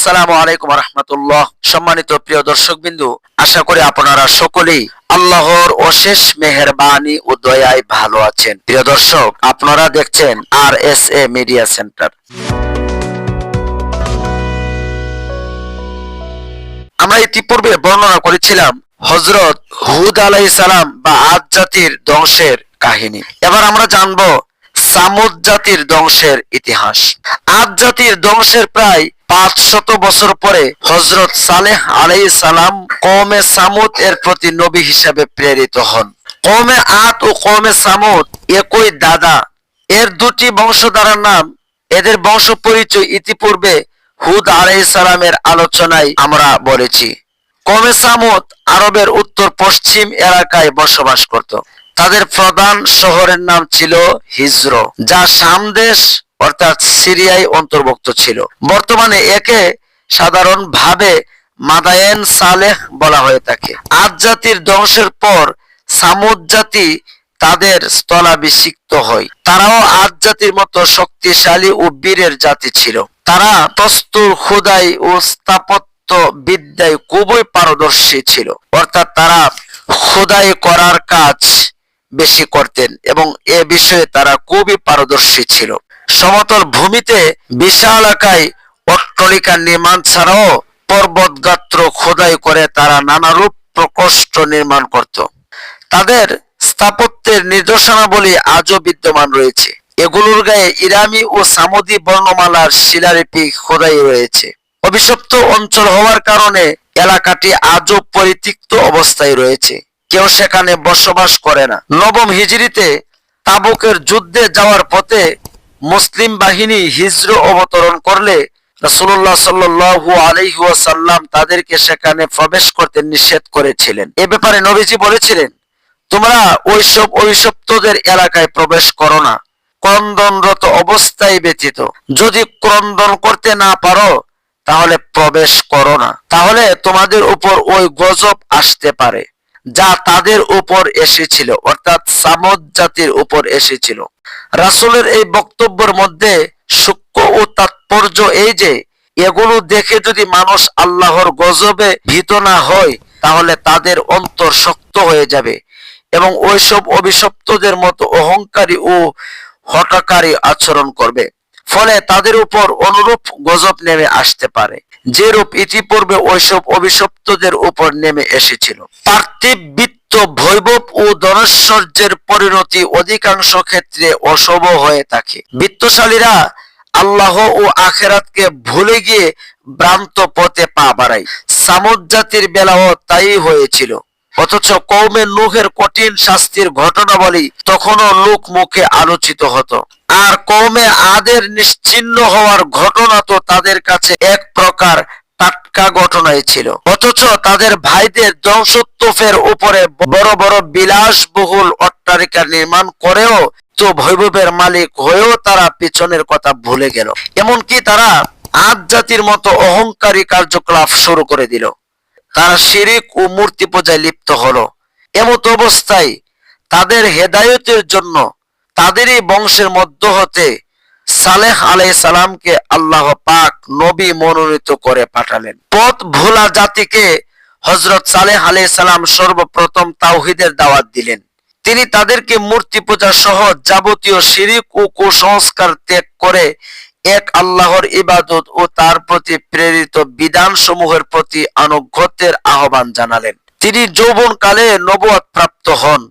আসসালামু আলাইকুম রহমতুল্লাহ সম্মানিত প্রিয় দর্শক বিন্দু আশা করি আপনারা সকলেই আল্লাহর অশেষ মেহেরবানি ও দয়ায় ভালো আছেন। প্রিয় দর্শক, আপনারা দেখছেন R S A media centre. আমরা ইতিপূর্বে বর্ণনা করেছিলাম হজরত হুদ আলাই সালাম বা আদ জাতির ধ্বংসের কাহিনী। এবার আমরা জানব সামুদ জাতির ধ্বংসের ইতিহাস। আদ জাতির ধ্বংসের প্রায় পাঁচ শত বছর পরে হজরত সালেহ আলাই সালাম কৌমে সামুদ এর প্রতি নবী হিসাবে প্রেরিত হন। কৌমে আদ ও কৌমে সামুদ একই দাদা। এর দুটি বংশধারার নাম, এদের বংশ পরিচয় ইতিপূর্বে হুদ আলাই সালামের আলোচনায় আমরা বলেছি। কমে সামুদ আরবের উত্তর পশ্চিম এলাকায় বসবাস করত। তাদের প্রধান শহরের নাম ছিল হিজর, যা শাম দেশ অর্থাৎ সিরিয়ায় অন্তর্ভুক্ত ছিল। বর্তমানে একে সাধারণ ভাবে মাদায়েন সালেহ বলা হয়ে থাকে। আদ জাতির ধ্বংসের পর সামুদ জাতি তাদের স্থলাভিষিক্ত হয়। তারাও আদ জাতির মতো শক্তিশালী ও বীরের জাতি ছিল। তারা তস্তুর, খুদাই ও স্থাপত্য বিদ্যায় খুবই পারদর্শী ছিল। অর্থাৎ তারা খোদাই করার কাজ বেশি করতেন এবং এ বিষয়ে তারা খুবই পারদর্শী ছিল। সমতল ভূমিতে বিশাল আকায় অট্টলিকা নির্মাণ ছাড়াও পর্বত গাত্র খোদাই করে তারা নানারূপ প্রকোষ্ঠ নির্মাণ করত। তাদের স্থাপত্যের নিদর্শনাবলী আজও বিদ্যমান রয়েছে। এগুলোর গায়ে ইরামি ও সামুদি বর্ণমালার শিলালিপি খোদাই রয়েছে। অভিশপ্ত অঞ্চল হওয়ার কারণে এলাকাটি আজও পরিতিক্ত অবস্থায় রয়েছে। কেউ সেখানে বসবাস করে না। নবম হিজরিতে তাবুকের যুদ্ধে যাওয়ার পথে মুসলিম বাহিনী হিজর অবতরণ করলে রাসূলুল্লাহ সাল্লাল্লাহু আলাইহি তাদেরকে সেখানে প্রবেশ করতে নিষেধ করেছিলেন। এ ব্যাপারে নবীজি বলেছিলেন, তোমরা ওইসব অভিশপ্তদের এলাকায় প্রবেশ করো না। ক্রন্দনরত অবস্থায় ব্যতীত। যদি ক্রন্দন করতে না পারো, তাহলে প্রবেশ করো না। তাহলে তোমাদের উপর ওই গজব আসতে পারে, যা তাদের উপর এসেছিল, অর্থাৎ সামদ জাতির উপর এসেছিল। রাসূলের এই বক্তব্যের মধ্যে সূক্ষ্ম ও তাৎপর্য এই যে, এগুলো দেখে যদি মানুষ আল্লাহর গজবে ভীত না হয়, তাহলে তাদের অন্তর শক্ত হয়ে যাবে এবং ওইসব অভিশপ্তদের মতো অহংকারী ও হটাকারী আচরণ করবে। ফলে তাদের উপর অনুরূপ গজব নেমে আসতে পারে, যেরূপ ইতিপূর্বে ওইসব অভিশপ্তদের উপর নেমে এসেছিল। পার্থিব বৈভব ও ধনৈশ্বর্যের পরিণতি অধিকাংশ ক্ষেত্রে অশুভ হয়ে থাকে। বৃত্তশালীরা আল্লাহ ও আখেরাতকে ভুলে গিয়ে ভ্রান্ত পথে পা বাড়ায়। সামুদ জাতির বেলাও তাই হয়েছিল। অথচ কৌমে নুহের কঠিন শাস্তির ঘটনাবলী তখনও লোক মুখে আলোচিত হতো। আর কৌমে আদের নিশ্চিন্ন হওয়ার ঘটনা তো তাদের কাছে এক প্রকার টাটকা ঘটনাই ছিল। অথচ তাদের ভাইদের ধ্বংসত্বফের উপরে বড় বড় বিলাসবহুল অট্টালিকা নির্মাণ করেও তো বৈভবের মালিক হয়েও তারা পিছনের কথা ভুলে গেল। এমনকি তারা আদ জাতির মতো অহংকারী কার্যকলাপ শুরু করে দিল। তারা শিরিক ও মূর্তি পূজায় লিপ্ত হলো। এমত অবস্থায় তাদের হেদায়তের জন্য তাদেরই বংশের মধ্য হতে সালেহ আলাই সালামকে আল্লাহ পাক নবী মনোনীত করে পাঠালেন। পথ ভোলা জাতিকে হজরত সালেহ আলাই সালাম সর্বপ্রথম তাওহিদের দাওয়াত দিলেন। তিনি তাদেরকে মূর্তি পূজা সহ যাবতীয় শিরিক ও কুসংস্কার ত্যাগ করে এক আল্লাহর ইবাদত ও তার প্রতি প্রেরিত বিধান সমূহের প্রতি আনুগত্যের আহ্বান জানালেন। তিনি যৌবন কালে নবুয়াত প্রাপ্ত হন।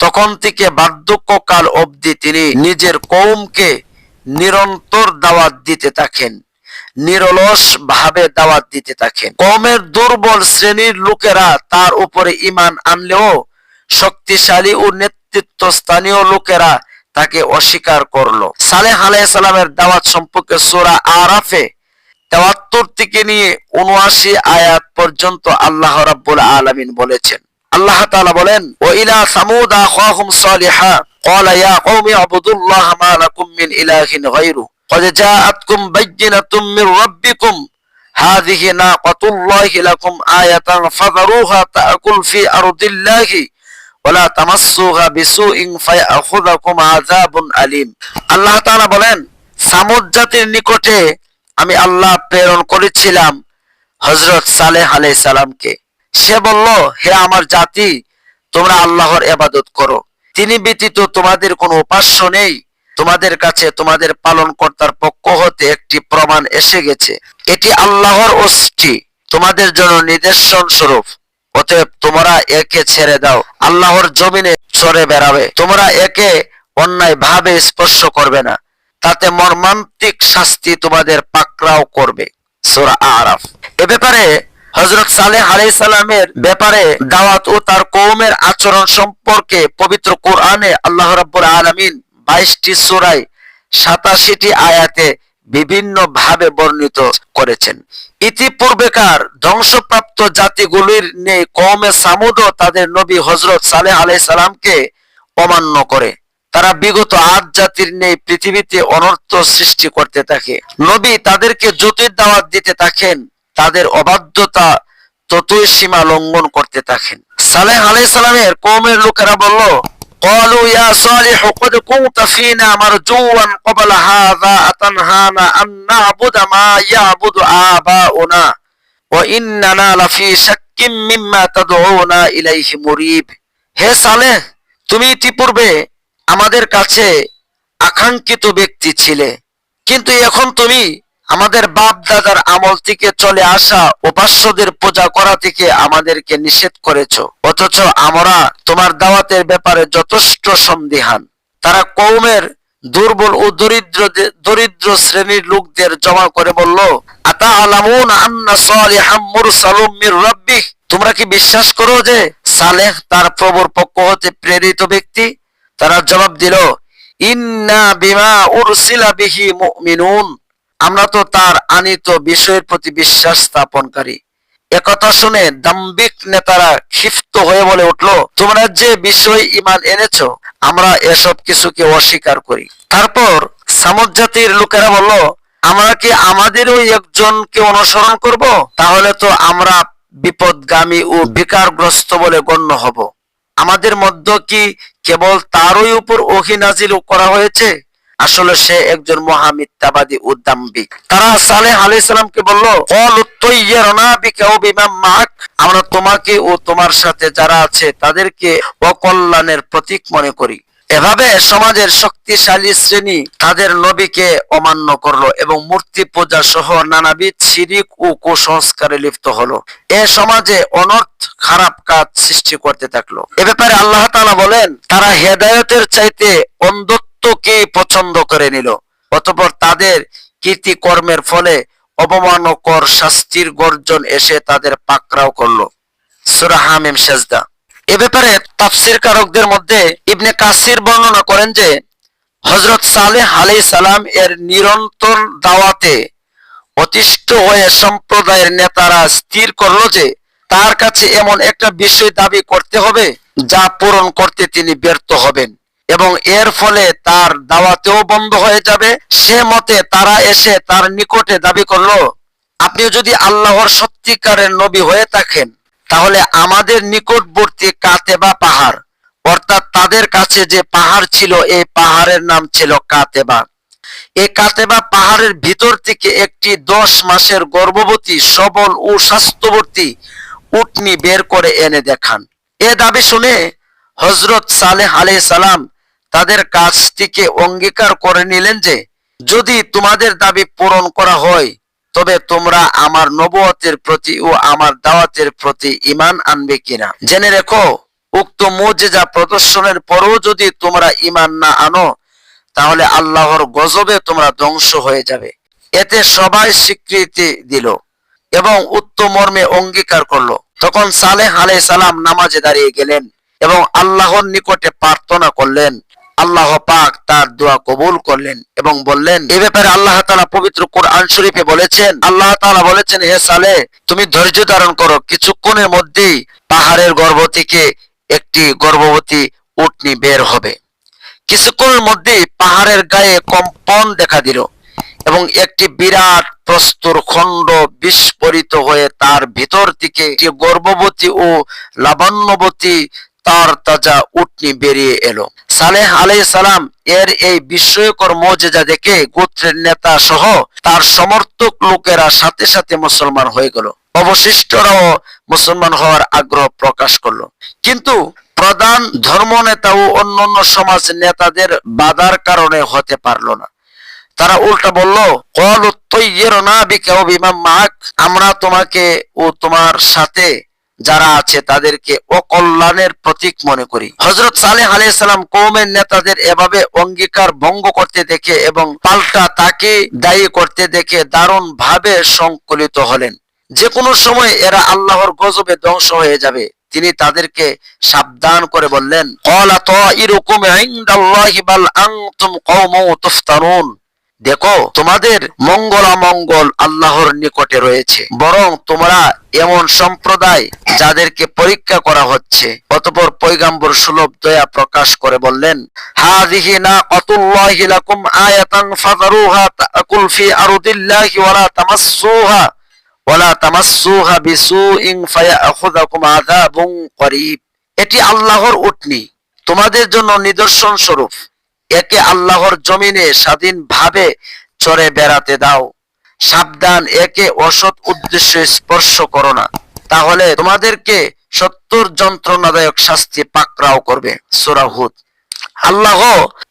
তখন থেকে বার্ধক্যকাল অবধি তিনি নিজের কৌমকে নিরন্তর দাওয়াত দিতে থাকেন, নিরলস ভাবে দাওয়াত দিতে থাকেন। কৌমের দুর্বল শ্রেণির লোকেরা তার উপরে ইমান আনলেও শক্তিশালী ও নেতৃত্ব স্থানীয় লোকেরা তাকে অস্বীকার করল। সালেহ আলাইসালামের দাওয়াত সম্পর্কে সোরা আরাফে তেয়াত্তর থেকে নিয়ে উনআশি আয়াত পর্যন্ত আল্লাহ রাব্বুল আলামিন বলেছেন। আল্লাহ তাআলা বলেন ও ইলা সামুদ সালিহা। قال يا قوم اعبدوا الله ما لكم من إله غيره قد جاءتكم بينة من ربكم هذه ناقة الله لكم آية فذروها تأكل في أرض الله ولا تمسوها بسوء فيأخذكم عذاب أليم আল্লাহ তাআলা বলেন সামুদ জাতির নিকটে আমি আল্লাহ প্রেরণ করেছিলাম হজরত সালেহ আলাই সালামকে সে বলল হে আমার জাতি তোমরা আল্লাহর এবাদত করো তিনি ব্যতীত তোমাদের কোনো উপাস্য নেই। তোমাদের কাছে তোমাদের পালন কর্তার পক্ষ হতে একটি প্রমাণ এসে গেছে। এটি আল্লাহর অষ্টি তোমাদের জন্য নিদর্শন স্বরূপ। অতএব তোমরা একে ছেড়ে দাও। আল্লাহর জমিনে চড়ে বেড়াবে। তোমরা একে অন্যায় ভাবে স্পর্শ করবে না। তাতে মর্মান্তিক শাস্তি তোমাদের পাকড়াও করবে। সূরা আরাফ। এ ব্যাপারে হজরত সালেহ আলাই সালামের ব্যাপারে দাওয়াত ও তার কৌমের আচরণ সম্পর্কে পবিত্র কোরআনে আল্লাহ রাব্বুল আলামিন বাইশটি সূরায় সাতাশিটি আয়াতে বিভিন্ন ভাবে বর্ণিত করেছেন। ইতিপূর্বেকার ধ্বংসপ্রাপ্ত জাতিগুলির নেই কৌমে সামুদও তাদের নবী হজরত সালেহ আলাই সালামকে অমান্য করে। তারা বিগত আট জাতির নেই পৃথিবীতে অনর্থ সৃষ্টি করতে থাকে। নবী তাদেরকে যতই দাওয়াত দিতে থাকেন। তাদের অবাধ্যতা ততই সীমা লঙ্ঘন করতে থাকেন সালেহ আলাই সালামের কৌমের লোকেরা বলল قالوا يا صالح قد كنت فينا مرجوا قبل هذا أتنهانا أن نعبد ما يعبد آباؤنا وإننا لفي شك مما تدعونا إليه مريب হে সালেহ তুমি ইতিপূর্বে আমাদের কাছে আকাঙ্ক্ষিত ব্যক্তি ছিলে কিন্তু এখন তুমি আমাদের বাপ দাদার আমল থেকে চলে আসা উপাস্যদের পূজা করা থেকে আমাদেরকে নিষেধ করেছ। অথচ আমরা তোমার দাওয়াতের ব্যাপারে যথেষ্ট সন্দিহান। তারা কৌমের দুর্বল ও দরিদ্র দরিদ্র শ্রেণির লোকদের জমা করে বলল আতা আলামুন আন্না মির তোমরা কি বিশ্বাস করো যে সালেহ তার প্রভুর পক্ষ হতে প্রেরিত ব্যক্তি? তারা জবাব দিল, ইন্না বিমা উরসিলা বিহি মুমিনুন। আমরা তো তার আনিত বিষয়ের প্রতি বিশ্বাস স্থাপনকারী। একথা শুনে দাম্বিক নেতারা ক্ষিপ্ত হয়ে বলে উঠল, তোমরা যে বিষয় ইমান এনেছ, আমরা এসব কিছুকে অস্বীকার করি। তারপর সামুদ জাতির লোকেরা বলল, আমরা কি আমাদের আমাদেরও একজনকে অনুসরণ করব? তাহলে তো আমরা বিপদগামী ও বিকারগ্রস্ত বলে গণ্য হব। আমাদের মধ্য কি কেবল তারই উপর ওহি নাজিল করা হয়েছে? আসলে সে একজন মহা মিথ্যাবাদী উদ্দাম্বিক। তারা সালেহ আলাইহিস সালামকে বলল আমরা তোমাকে ও তোমার সাথে যারা আছে তাদেরকে অকল্যাণের প্রতীক মনে করি। এভাবে সমাজের শক্তিশালী শ্রেণি তাদের নবীকে অমান্য করল এবং মূর্তি পূজা সহ নানাবিধ শিরিক ও কুসংস্কারে লিপ্ত হলো। এ সমাজে অনর্থ খারাপ কাজ সৃষ্টি করতে থাকল। এ ব্যাপারে আল্লাহ তাআলা বলেন, তারা হেদায়তের চাইতে অন্ধত্বকে পছন্দ করে নিল। অতঃপর তাদের কীর্তিকর্মের ফলে অবমানকর শাস্তির গর্জন এসে তাদের পাকড়াও করল। সূরা হামিম সেজদা। এ ব্যাপারে তাফসির কারকদের মধ্যে ইবনে কাসির বর্ণনা করেন যে হজরত সালেহ আলাই সালাম এর নিরন্তর দাওয়াতে অতিষ্ঠ হয়ে সম্প্রদায়ের নেতারা স্থির করল যে, তার কাছে এমন একটা বিষয় দাবি করতে হবে যা পূরণ করতে তিনি ব্যর্থ হবেন। এবং এর ফলে তার দাওয়াতেও বন্ধ হয়ে যাবে। সে মতে তারা এসে তার নিকটে দাবি করল আপনি যদি আল্লাহর সত্যিকারের নবী হয়ে থাকেন, তাহলে আমাদের নিকটবর্তী কাতেবা পাহাড়, অর্থাৎ তাদের কাছে যে পাহাড় ছিল, এই পাহাড়ের নাম ছিল কাতেবা। এই কাতেবা পাহাড়ের ভিতর থেকে একটি দশ মাসের গর্ভবতী, সবল ও স্বাস্থ্যবর্তী উটনি বের করে এনে দেখান। এ দাবি শুনে হজরত সালেহ আলাই সালাম তাদের কাছ থেকে অঙ্গীকার করে নিলেন যে, যদি তোমাদের দাবি পূরণ করা হয়, তবে তোমরা আমার নবুয়তের প্রতি ও আমার দাওয়াতের প্রতি ইমান আনবে কিনা? জেনে রেখো, উক্ত মুজিজা প্রদর্শনের পরও যদি তোমরা ইমান না আনো, তাহলে আল্লাহর গজবে তোমরা ধ্বংস হয়ে যাবে। এতে সবাই স্বীকৃতি দিল এবং উত্তম মর্মে অঙ্গীকার করল। তখন সালেহ আলাই সালাম নামাজে দাঁড়িয়ে গেলেন এবং আল্লাহর নিকটে প্রার্থনা করলেন আল্লাহ পাক তার দোয়া কবুল করলেন এবং বললেন, এ ব্যাপারে আল্লাহ তাআলা পবিত্র কোরআন শরীফে বলেছেন, আল্লাহ তাআলা বলেছেন, হে সালে, তুমি ধৈর্য ধারণ করো। কিছুক্ষণের মধ্যেই পাহাড়ের গর্ভ থেকে একটি গর্ভবতী উটনি বের হবে। কিছুক্ষণের মধ্যেই পাহাড়ের গায়ে কম্পন দেখা দিল এবং একটি বিরাট প্রস্তর খণ্ড বিস্ফোরিত হয়ে তার ভিতর থেকে গর্ভবতী ও লাবণ্যবতী তার তাজা উটনি বেরিয়ে এলো। সালেহ আলাই সালাম এর এই বিস্ময়কর মজেজা দেখে গোত্রের নেতা সহ তার সমর্থক লোকেরা সাথে সাথে মুসলমান হয়ে গেল। অবশিষ্টরাও মুসলমান হওয়ার আগ্রহ প্রকাশ করল। কিন্তু প্রধান ধর্ম নেতা ও অন্যান্য সমাজ নেতাদের বাধার কারণে হতে পারল না। তারা উল্টা বলল, কল না বিকেও বিমাম মাক, আমরা তোমাকে ও তোমার সাথে যারা আছে তাদেরকে অকল্যাণের প্রতীক মনে করি। হজরত সালেহ আলাইসালাম কৌমের নেতাদের এভাবে অঙ্গীকার ভঙ্গ করতে দেখে এবং পাল্টা তাকে দায়ী করতে দেখে দারুণ ভাবে সংকলিত হলেন। যে কোনো সময় এরা আল্লাহর গজবে ধ্বংস হয়ে যাবে। তিনি তাদেরকে সাবধান করে বললেন দেখো, তোমাদের মঙ্গল অমঙ্গল আল্লাহর নিকটে রয়েছে, বরং তোমরা এমন সম্প্রদায় যাদেরকে পরীক্ষা করা হচ্ছে। অতপর পৈগাম্বর সুলভ দয়া প্রকাশ করে বললেন লাকুম আয়াতান ওয়ালা তামাসসুহা ওয়ালা তামাসসুহা বিসুইন ফায়াখুযাকুম আযাবুন করিব। এটি আল্লাহর উটনি। তোমাদের জন্য নিদর্শন স্বরূপ একে আল্লাহর জমিনে স্বাধীনভাবে চড়ে বেড়াতে দাও। সাবধান, একে অসৎ উদ্দেশ্যে স্পর্শ করো না। তাহলে তোমাদেরকে সত্তর যন্ত্রণাদায়ক শাস্তি পাকড়াও করবে সুরাহুদ আল্লাহ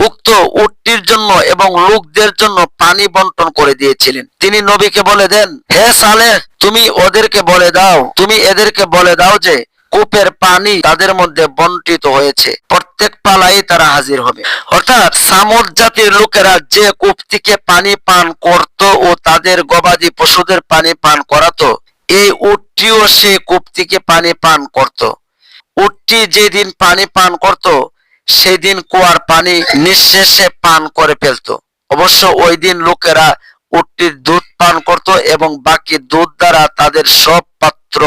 উক্ত উটটির জন্য এবং লোকদের জন্য পানি বন্টন করে দিয়েছিলেন। তিনি নবীকে বলে দেন, হে সালে তুমি ওদেরকে বলে দাও, তুমি এদেরকে বলে দাও যে কূপের পানি তাদের মধ্যে বন্টিত হয়েছে। প্রত্যেক পালাই তারা হাজির হবে। অর্থাৎ সামর জাতির লোকেরা যে কূপ থেকে পানি পান করত ও তাদের গবাদি পশুদের পানি পান করাতো, এই উটটিও সে কূপ থেকে পানি পান করত। উটটি যেদিন পানি পান করত, সেদিন কুয়ার পানি নিঃশেষে পান করে ফেলত। অবশ্য ওই দিন লোকেরা উটটির দুধ পান করত এবং বাকি দুধ দ্বারা তাদের সব পাত্র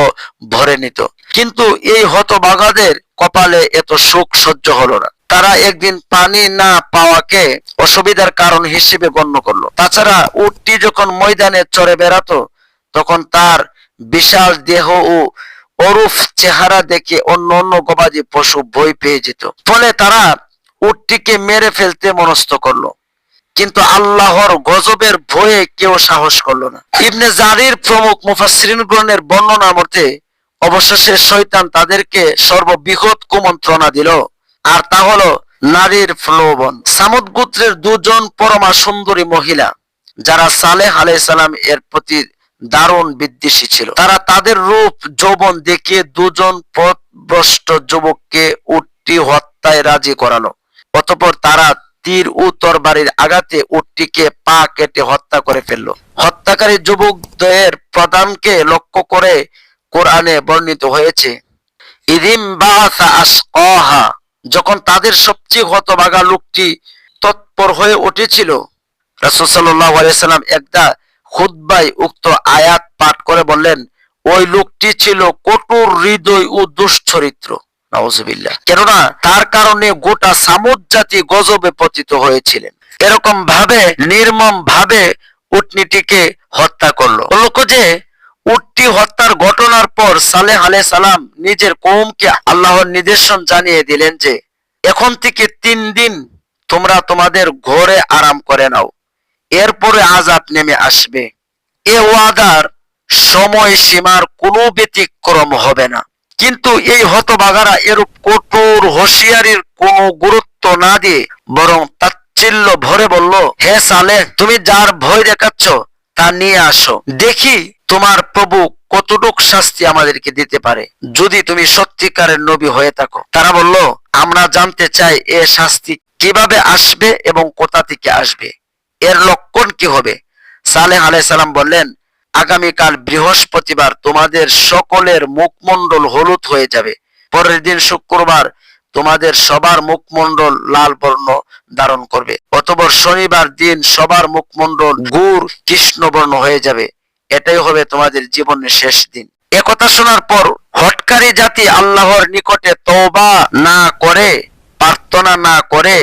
ভরে নিত। কিন্তু এই হতবাগাদের কপালে এত সুখ সহ্য হলো না। তারা একদিন পানি না পাওয়াকে অসুবিধার কারণ হিসেবে গণ্য করল। তাছাড়া উটটি যখন ময়দানে চড়ে বেড়াতো, তখন তার বিশাল দেহ ও অরূপ চেহারা দেখে অন্য অন্য গবাদি পশু ভয় পেয়ে যেত। ফলে তারা উটটিকে মেরে ফেলতে মনস্থ করল। কিন্তু আল্লাহর গজবের ভয়ে কেউ সাহস করল না। ইবনে জারির প্রমুখ গ্রহণের বর্ণনা মতে অবশেষে শয়তান তাদেরকে সর্ববৃহৎ কুমন্ত্রণা দিল। আর তা হলো, নারীর ফ্লোবন সামুদ গোত্রের দুজন পরমা সুন্দরী মহিলা, যারা সালেহ আলাইসালাম এর প্রতি দারুণ বিদ্বেষী ছিল। তারা তাদের রূপ, যৌবন দেখে দুজন পথভ্রষ্ট যুবককে উটটি হত্যায় রাজি করালো। অতপর তারা তীর ও তরবারির আঘাতে উটটিকে পা কেটে হত্যা করে ফেলল। হত্যাকারী যুবকদের প্রধানকে লক্ষ্য করে কোরআনে বর্ণিত হয়েছে, ইদিম আসকাহা যখন তাদের সবচেয়ে হতবাগা লোকটি তৎপর হয়ে উঠেছিল, রাসূল সাল্লাল্লাহু আলাইহি সাল্লাম একদা খুতবায় উক্ত আয়াত পাঠ করে বললেন, ওই লোকটি ছিল কঠোর হৃদয় ও দুশ্চরিত্র। কেননা তার কারণে গোটা সামুদ জাতি গজবে পতিত হয়েছিলেন। এরকম ভাবে নির্মম ভাবে উটনিটিকে হত্যা করল। লোক যে উটটি হত্যার ঘটনার পর সালেহ আলাই সালাম নিজের কৌমকে আল্লাহর নির্দেশন জানিয়ে দিলেন যে, এখন থেকে তিন দিন তোমরা তোমাদের ঘরে আরাম করে নাও। এরপরে আজাব নেমে আসবে। এ ওয়াদার সময় সীমার কোনো ব্যতিক্রম হবে না। কিন্তু এই হতবাগারা এরূপ কঠোর হুঁশিয়ারির কোনো গুরুত্ব না দিয়ে বরং তাচ্ছিল্য ভরে বলল, হে সালে তুমি যার ভয় দেখাচ্ছ তা নিয়ে আসো। দেখি তোমার প্রভু কতটুক শাস্তি আমাদেরকে দিতে পারে? যদি তুমি সত্যিকারের নবী হয়ে থাকো। তারা বলল, আমরা জানতে চাই এ শাস্তি কীভাবে আসবে এবং কোথা থেকে আসবে। এর লক্ষণ কি হবে? সালেহ আলাইসাল্লাম বললেন, আগামীকাল বৃহস্পতিবার তোমাদের সকলের মুখমণ্ডল হলুদ হয়ে যাবে। পরের দিন শুক্রবার তোমাদের সবার মুখমণ্ডল লাল বর্ণ ধারণ করবে। অতপর শনিবার দিন সবার মুখমণ্ডল গুড় কৃষ্ণ বর্ণ হয়ে যাবে। এটাই হবে তোমাদের জীবনের শেষ দিন। একথা শোনার পর হটকারী জাতি আল্লাহর নিকটে তওবা না করে, প্রার্থনা না করে,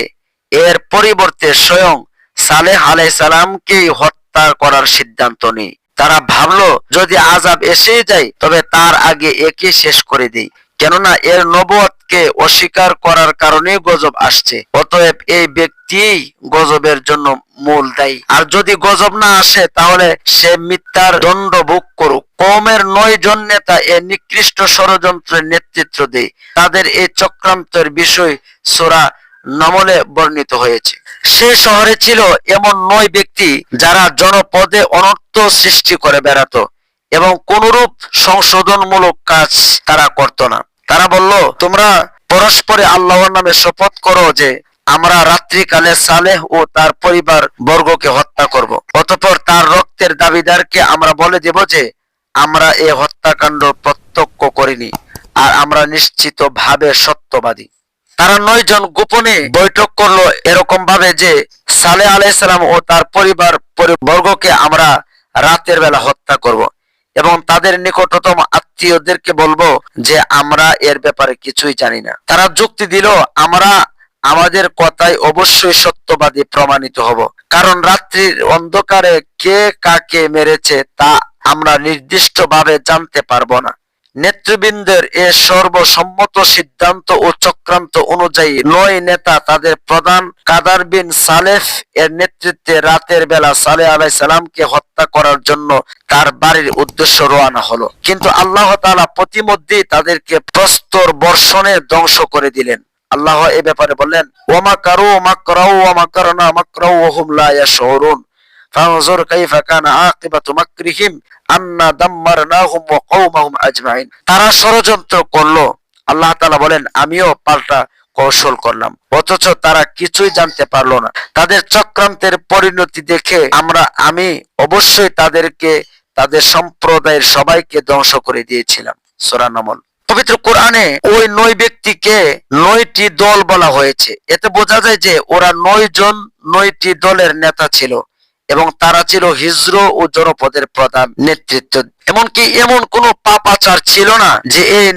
এর পরিবর্তে স্বয়ং সালেহ আলাইসালামকেই হত্যা করার সিদ্ধান্ত নেই তারা ভাবলো, যদি আজাব এসে যায়, তবে তার আগে একে শেষ করে দেই। কেননা এর নবুয়তকে অস্বীকার করার কারণে গজব আসছে। অতএব এই ব্যক্তি গজবের জন্য মূল দায়ী। আর যদি গজব না আসে, তাহলে সে মিথ্যার দণ্ড ভোগ করুক। কমের নয় জন নেতা এ নিকৃষ্ট ষড়যন্ত্রের নেতৃত্ব দেয়। তাদের এই চক্রান্তের বিষয় সোরা নমলে বর্ণিত হয়েছে। সে শহরে ছিল এমন নয় ব্যক্তি যারা জনপদে অনর্থ সৃষ্টি করে বেড়াতো এবং কোনরূপ সংশোধনমূলক কাজ তারা করত না। তারা বলল, তোমরা পরস্পরে আল্লাহর নামে শপথ করো যে আমরা রাত্রিকালে সালেহ ও তার পরিবার বর্গকে হত্যা করব। অতঃপর তার রক্তের দাবিদারকে আমরা বলে দেব যে, আমরা এ হত্যাকাণ্ড প্রত্যক্ষ করিনি আর আমরা নিশ্চিত ভাবে সত্যবাদী। তারা নয় জন গোপনে বৈঠক করল এরকম ভাবে যে সালে আলাইসালাম ও তার পরিবার বর্গকে আমরা রাতের বেলা হত্যা করব এবং তাদের নিকটতম আত্মীয়দেরকে বলব যে, আমরা এর ব্যাপারে কিছুই জানি না। তারা যুক্তি দিল, আমরা আমাদের কথায় অবশ্যই সত্যবাদী প্রমাণিত হব। কারণ রাত্রির অন্ধকারে কে কাকে মেরেছে তা আমরা নির্দিষ্টভাবে জানতে পারব না। নেতৃবৃন্দের এ সর্বসম্মত সিদ্ধান্ত ও চক্রান্ত অনুযায়ী নয় নেতা তাদের প্রধান কাদার বিন সালেফ এর নেতৃত্বে রাতের বেলা সালে আলাই সালামকে হত্যা করার জন্য তার বাড়ির উদ্দেশ্য রওনা হলো। কিন্তু আল্লাহ তাআলা প্রতিমধ্যেই তাদেরকে প্রস্তর বর্ষণে ধ্বংস করে দিলেন। আল্লাহ এ ব্যাপারে বললেন, ওমা ওমা আন্না আজমাইন। তারা ষড়যন্ত্র করল। আল্লাহ বলেন, আমিও পাল্টা কৌশল করলাম, অথচ তারা কিছুই জানতে পারল না। তাদের চক্রান্তের পরিণতি দেখে আমরা, আমি অবশ্যই তাদেরকে, তাদের সম্প্রদায়ের সবাইকে ধ্বংস করে দিয়েছিলাম। সূরা নামল। পবিত্র কোরআনে ওই নয় ব্যক্তিকে নয়টি দল বলা হয়েছে। এতে বোঝা যায় যে ওরা নয় জন নয়টি দলের নেতা ছিল এবং তারা ছিল হিজর ও জনপদের প্রধান নেতৃত্ব। এমনকি এমন কোন পাপাচার ছিল না যে এই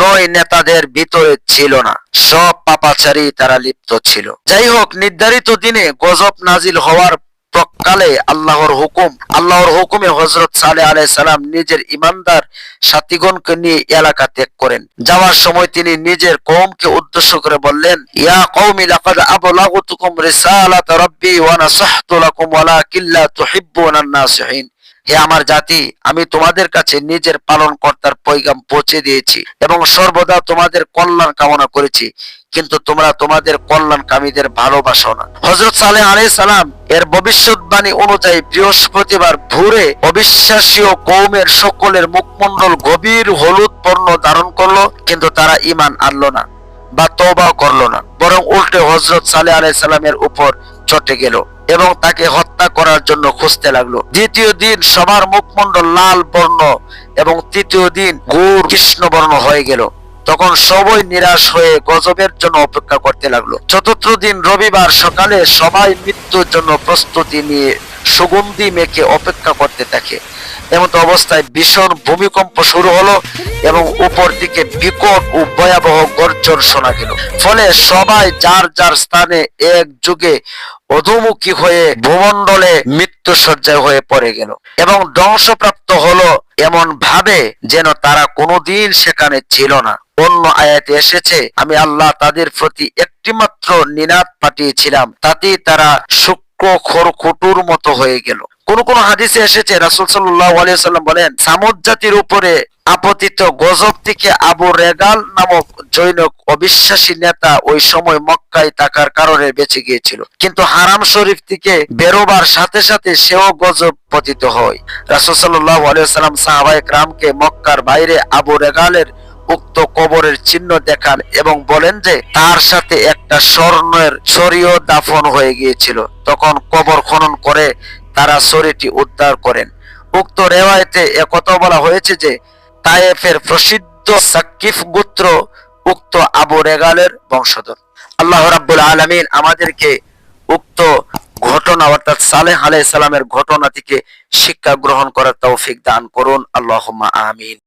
নয় নেতাদের ভিতরে ছিল না। সব পাপাচারই তারা লিপ্ত ছিল। যাই হোক, নির্ধারিত দিনে গজব নাজিল হওয়ার প্রকালে আল্লাহর হুকুম, আল্লাহর হুকুমে হজরত সালে আলাই সালাম নিজের ইমানদার সাথীগণকে নিয়ে এলাকা ত্যাগ করেন। যাওয়ার সময় তিনি নিজের কৌমকে উদ্দেশ্য করে বললেন, ইয়া কৌমি লাকাদ আবলাগুতুকুম রিসালাত রাব্বি ওয়া নাসাহতু লাকুম ওয়ালাকিন লা তুহিব্বুনান নাসিহিন। হে আমার জাতি, আমি তোমাদের কাছে নিজের পালন কর্তার পৈগাম পৌঁছে দিয়েছি এবং সর্বদা তোমাদের কল্যাণ কামনা করেছি। কিন্তু তোমরা তোমাদের কল্যাণকামীদের ভালোবাসো না। হজরত সালেহ আলাই সালাম এর ভবিষ্যৎবাণী অনুযায়ী বৃহস্পতিবার ভোরে অবিশ্বাসী ও কৌমের সকলের মুখমণ্ডল গভীর হলুদ পণ্য ধারণ করল, কিন্তু তারা ইমান আনলো না বা তওবাও করল না, বরং উল্টে হজরত সালে আলাই সালামের উপর চটে গেল। এবং তাকে হত্যা করার জন্য খুঁজতে লাগল। দ্বিতীয় দিন সবার মুখমণ্ডল লাল বর্ণ এবং তৃতীয় দিন গুড় কৃষ্ণ বর্ণ হয়ে গেল। তখন সবাই নিরাশ হয়ে গজবের জন্য অপেক্ষা করতে লাগল। চতুর্থ দিন রবিবার সকালে সবাই মৃত্যুর জন্য প্রস্তুতি নিয়ে সুগন্ধি মেখে অপেক্ষা করতে থাকে। এমত অবস্থায় ভীষণ ভূমিকম্প শুরু হলো এবং উপর দিকে বিকট ও ভয়াবহ গর্জন শোনা গেল। ফলে সবাই যার যার স্থানে এক যুগে অধোমুখী হয়ে ভূমণ্ডলে মৃত্যু সজ্জায় হয়ে পড়ে গেল এবং ধ্বংসপ্রাপ্ত হলো এমন ভাবে যেন তারা কোনোদিন সেখানে ছিল না। অন্য আয়াতে এসেছে, আমি আল্লাহ তাদের প্রতি একটিমাত্র নিনাদ পাঠিয়েছিলাম, তাতেই তারা শুক্র খরখুটুর মতো হয়ে গেল। কোন কোন হাদিসে এসেছে, রাসুল সাল্লাহ আলিয়াল্লাম বলেন, সামুদ জাতির উপরে আপতিত গজব থেকে আবু রেগাল নামক জৈনক অবিশ্বাসী নেতা ওই সময় মক্কায় থাকার কারণে বেঁচে গিয়েছিল। কিন্তু হারাম শরীফ থেকে বেরোবার সাথে সাথে সেও গজব পতিত হয়। রাসুল সাল্লাহ আলিয়াল্লাম সাহাবাহিক রামকে মক্কার বাইরে আবু রেগালের উক্ত কবরের চিহ্ন দেখান এবং বলেন যে, তার সাথে একটা স্বর্ণের শরীয় দাফন হয়ে গিয়েছিল। তখন কবর খনন করে তারা শরীরটি উদ্ধার করেন। উক্ত রেওয়ায়তে একথা বলা হয়েছে যে, তায়েফের প্রসিদ্ধ সাকিফ গোত্র উক্ত আবু রেগালের বংশধর। আল্লাহ রাব্বুল আলমিন আমাদেরকে উক্ত ঘটনা অর্থাৎ সালেহ আলাইসালামের সালামের ঘটনা থেকে শিক্ষা গ্রহণ করার তৌফিক দান করুন। আল্লাহ আমিন।